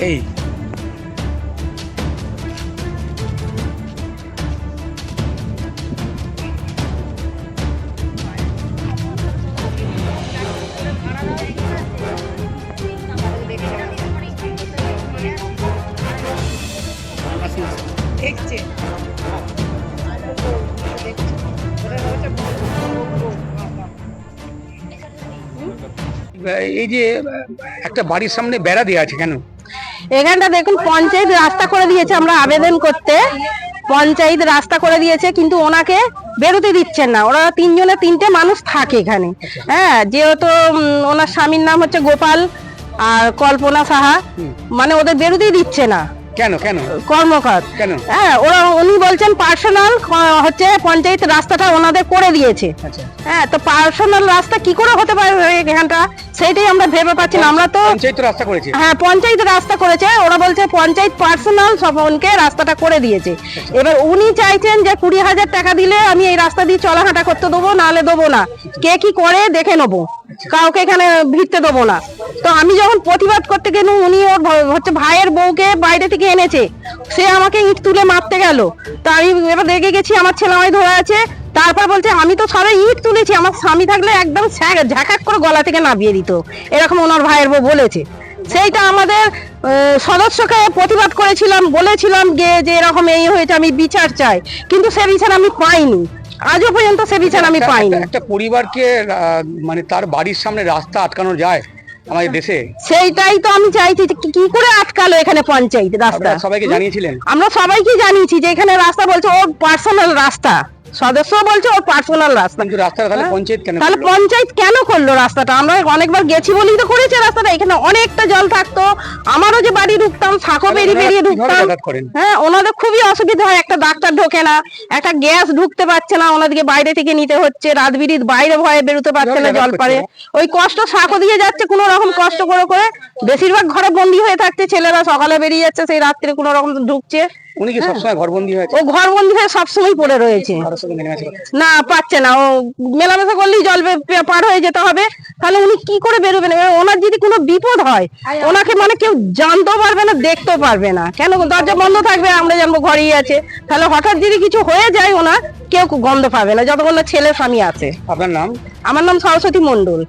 এই। দেখছে। এই যে একটা বাড়ির সামনে বেড়া দেওয়া আছে কেন? এখানটা দেখুন পঞ্চায়েত রাস্তা করে দিয়েছে আমরা আবেদন করতে। পঞ্চায়েত রাস্তা করে দিয়েছে কিন্তু ওনাকে বেরোতে দিচ্ছেন না। ওরা তিনজনে তিনটে মানুষ থাকে এখানে। হ্যাঁ যেহেতু ওনার স্বামীর নাম হচ্ছে গোপাল আর কল্পনা সাহা মানে ওদের বেরোতেই দিচ্ছে না। কেন কেন? কর্মকার। কেন? হ্যাঁ ওরা উনি বলছেন পার্সোনাল হচ্ছে পঞ্চায়েত রাস্তাটা ওনাদের করে দিয়েছে। আচ্ছা। হ্যাঁ তো পার্সোনাল রাস্তা কি করে হতে পারে এখানটা? সেইটাই আমরা ভেবে পাচ্ছি না। আমরা তো পঞ্চায়েত রাস্তা করেছে। হ্যাঁ পঞ্চায়েত রাস্তা করেছে। ওরা বলছে পঞ্চায়েত পার্সোনাল সবনকে রাস্তাটা করে দিয়েছে। এবার উনি চাইছেন যে কুড়ি হাজার টাকা দিলে আমি এই রাস্তা দিয়ে চলাহাঁটা করতে দেবো নাহলে দেবো না। কে কি করে দেখে নেব। কাউকে এখানে ভিড়তে দেবো না। তো আমি যখন প্রতিবাদ করতে গেলাম, উনি ওর হচ্ছে ভাইয়ের বউকে বাইরে থেকে এনেছে। সে আমাকে ইট তুলে মারতে গেল। তা আমি এবার রেগে গেছি, আমার ছেলে আমায় ধরে আছে। তারপর বলছে, আমি তো সবাই ইট তুলেছি, আমার স্বামী থাকলে একদম ঝাঁকাক করে গলা থেকে নামিয়ে দিত। এরকম ওনার ভাইয়ের বউ বলেছে। সেইটা আমাদের সদস্যকে প্রতিবাদ করেছিলাম, বলেছিলাম যে এরকম এই হয়েছে, আমি বিচার চাই। কিন্তু সে বিচার আমি পাইনি। আজও পর্যন্ত সে বিচার আমি পাইনি। একটা- পরিবারকে মানে তার বাড়ির সামনে রাস্তা আটকানো যায় আমাদের দেশে? সেইটাই তো আমি চাইছি কি করে আটকালো এখানে পঞ্চায়েত রাস্তা? সবাইকে জানিয়েছিলেন? আমরা সবাইকে জানিয়েছি যে এখানে রাস্তা বলছে ও পার্সোনাল রাস্তা। সদস্য বলছে ওর পার্সোনাল রাস্তা। কিন্তু রাস্তাটা তাহলে। পঞ্চায়েত কেন তাহলে করল? পঞ্চায়েত কেন করল রাস্তাটা? আমরা অনেকবার গেছি তো করেছে রাস্তাটা। এখানে অনেকটা জল থাকতো। আমারও যে বাড়ি ঢুকতাম সাঁকো ঢুকতাম। হ্যাঁ ওনাদের খুবই অসুবিধা হয়। একটা ডাক্তার ঢোকে না একটা গ্যাস ঢুকতে পারছে না ওনাদেরকে বাইরে থেকে নিতে হচ্ছে। রাত বিরিত বাইরে ভয়ে বেরোতে পারছে না জল পারে। ওই কষ্ট সাঁকো দিয়ে যাচ্ছে কোনো রকম কষ্ট করে করে। বেশিরভাগ ঘরে বন্দি হয়ে থাকছে ছেলেরা। সকালে বেরিয়ে যাচ্ছে সেই রাত্রে কোনো রকম ঢুকছে। উনি কি সবসময় ঘরবন্দি হয়েছে ও ঘর বন্দি হয়ে সবসময় পড়ে রয়েছে? না পাচ্ছে না। ও মেলামেশা করলেই জল পে- পার হয়ে যেতে হবে। তাহলে উনি কি করে বেরোবেন? এবার ওনার যদি কোনো বিপদ হয় ওনাকে মানে কেউ জানতেও পারবে না দেখতেও পারবে না। কেন? দরজা বন্ধ থাকবে আমরা জানব ঘরেই আছে। তাহলে হঠাৎ যদি কিছু হয়ে যায় ওনার কেউ গন্ধ পাবে না যতক্ষণ না ছেলে স্বামী আছে। আপনার নাম? আমার নাম সরস্বতী মণ্ডল।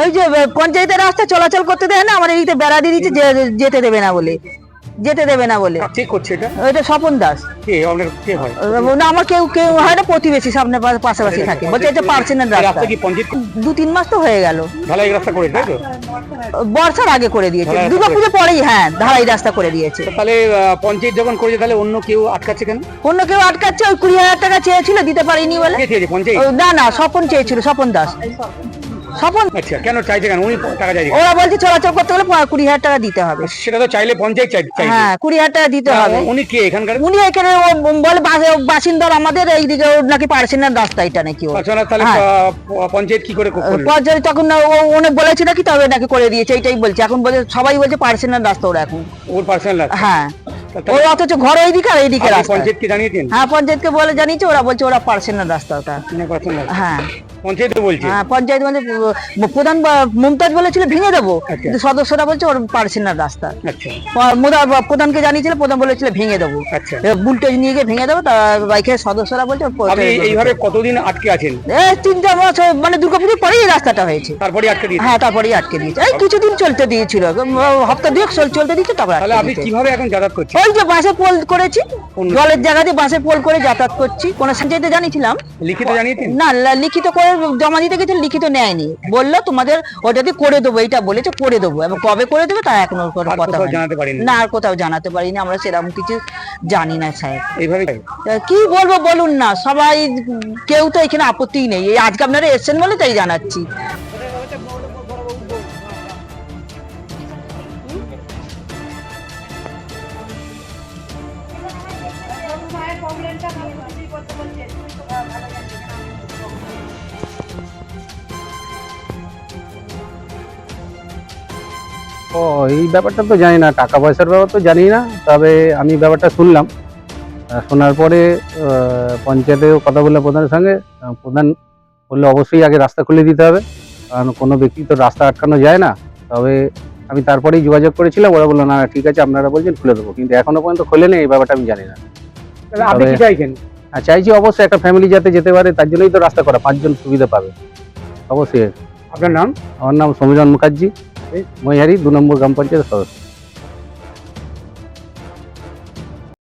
ওই যে পঞ্চায়েতের রাস্তা চলাচল করতে দেয় না আমার এইতে বেড়া দিয়ে দিচ্ছে যেতে দেবে না বলে। যেতে দেবে না বলে। ঠিক করছে এটা? ওইটা স্বপন দাস। কে? আপনার কে হয়? না আমার কেউ কেউ হয় না প্রতিবেশী সামনে পাশাপাশি থাকে। বলছে এটা পার্সোনাল এই রাস্তা কি পঞ্চায়েত? দু তিন মাস তো হয়ে গেল। ঢালাই রাস্তা তাই তো? বর্ষার আগে করে দিয়েছে। ঢালাই রাস্তা দুর্গা পুজো পরেই হ্যাঁ ধারাই রাস্তা করে দিয়েছে। তাহলে পঞ্চায়েত যখন করেছে তাহলে অন্য কেউ আটকাচ্ছে কেন? অন্য কেউ আটকাচ্ছে ওই কুড়ি হাজার টাকা চেয়েছিল দিতে পারিনি বলে। কে চেয়েছে পঞ্চায়েত? না না স্বপন চেয়েছিল স্বপন দাস। স্বপন আচ্ছা কেন চাইছে কেন? উনি টাকা চাইছে ওরা বলছে চলাচল করতে গেলে কুড়ি হাজার টাকা দিতে হবে। সেটা তো চাইলে পঞ্চায়েত চাই হ্যাঁ কুড়ি হাজার টাকা দিতে হবে। উনি কে এখানকার? উনি এখানে বলে বাসে- বাসিন্দার আমাদের এইদিকে ওর নাকি পার্সোনাল রাস্তা এটা নাকি তাহলে হ্যাঁ। পঞ্চায়েত কি করে পর্যায়ে তখন উনি বলেছে নাকি তবে নাকি করে দিয়েছে এইটাই বলছে। এখন বলছে সবাই বলছে পার্সোনাল রাস্তা ওরা এখন। ওর পার্সোনাল হ্যাঁ। তা- ওই অথচ ঘর এইদিকে আর এইদিকে রাস্তা পঞ্চায়েতকে জানিয়েছেন? হ্যাঁ পঞ্চায়েতকে বলে জানিয়েছে ওরা বলছে ওরা পার্সোনাল রাস্তা ওটা। হ্যাঁ। পঞ্চায়েত বলছে? হ্যাঁ পঞ্চায়েত মানে প্রধান মুমতাজ বলেছিল ভেঙে দেবো। আচ্ছা। কিন্তু সদস্যরা বলছে ওর পার্সোনাল রাস্তা। আচ্ছা। প্রধানকে জানিয়েছিল প্রধান বলেছিল ভেঙে দেবো। আচ্ছা। বুলটেজ নিয়ে গিয়ে ভেঙে দেবো তা বাইকের সদস্যরা বলছে এইভাবে কতদিন আটকে আছেন? এই তিনটা মাস মানে দুর্গাপুজোর পরেই রাস্তাটা হয়েছে। তারপরে আটকে দিয়েছেন হ্যাঁ তারপরেই আটকে দিয়েছে। এই কিছুদিন চলতে দিয়েছিল। উম, হপ্তা দুয়েক চল- চলতে দিয়েছে তারপর তাহলে আপনি কীভাবে এখন যাতায়াত করছেন? ওই যে বাসে পোল করেছি জলের জায়গাতে বাসে পোল করে যাতায়াত করছি। কোন পঞ্চায়েতে জানিয়েছিলাম? লিখিত জানিয়েছেন? না লিখিত করে জমা দিতে কিছু লিখিত নেয়নি। বলল তোমাদের ওটা দিয়ে করে দেবো এটা বলেছে করে দেবো। এবং কবে করে দেবে তা এখন কথা না আর কোথাও জানাতে পারিনি আমরা সেরকম কিছু জানি না সাহেব কি? বলব বলুন না সবাই কেউ তো এখানে আপত্তি নেই। এই আজকে আপনারা এসছেন বলে তাই জানাচ্ছি। করতে ও এই ব্যাপারটা তো জানি না টাকা পয়সার ব্যাপার তো জানি না তবে আমি ব্যাপারটা শুনলাম। শোনার পরে পঞ্চায়েতেও কথা বললাম প্রধানের সঙ্গে। প্রধান বললে অবশ্যই আগে রাস্তা খুলে দিতে হবে কারণ কোনো ব্যক্তি তো রাস্তা আটকানো যায় না। তবে আমি তারপরেই যোগাযোগ করেছিলাম ওরা বলল না ঠিক আছে আপনারা বলছেন খুলে দেবো। কিন্তু এখনও পর্যন্ত খোলেনি এই ব্যাপারটা আমি জানি না। আপনি চাইছেন? আর চাইছি অবশ্যই একটা ফ্যামিলি যাতে যেতে পারে তার জন্যই তো রাস্তা করা পাঁচজন সুবিধা পাবে। অবশ্যই। আপনার নাম? আমার নাম সমীরণ মুখার্জি। মহিহারি দু নম্বর গ্রাম পঞ্চায়েত সদস্য।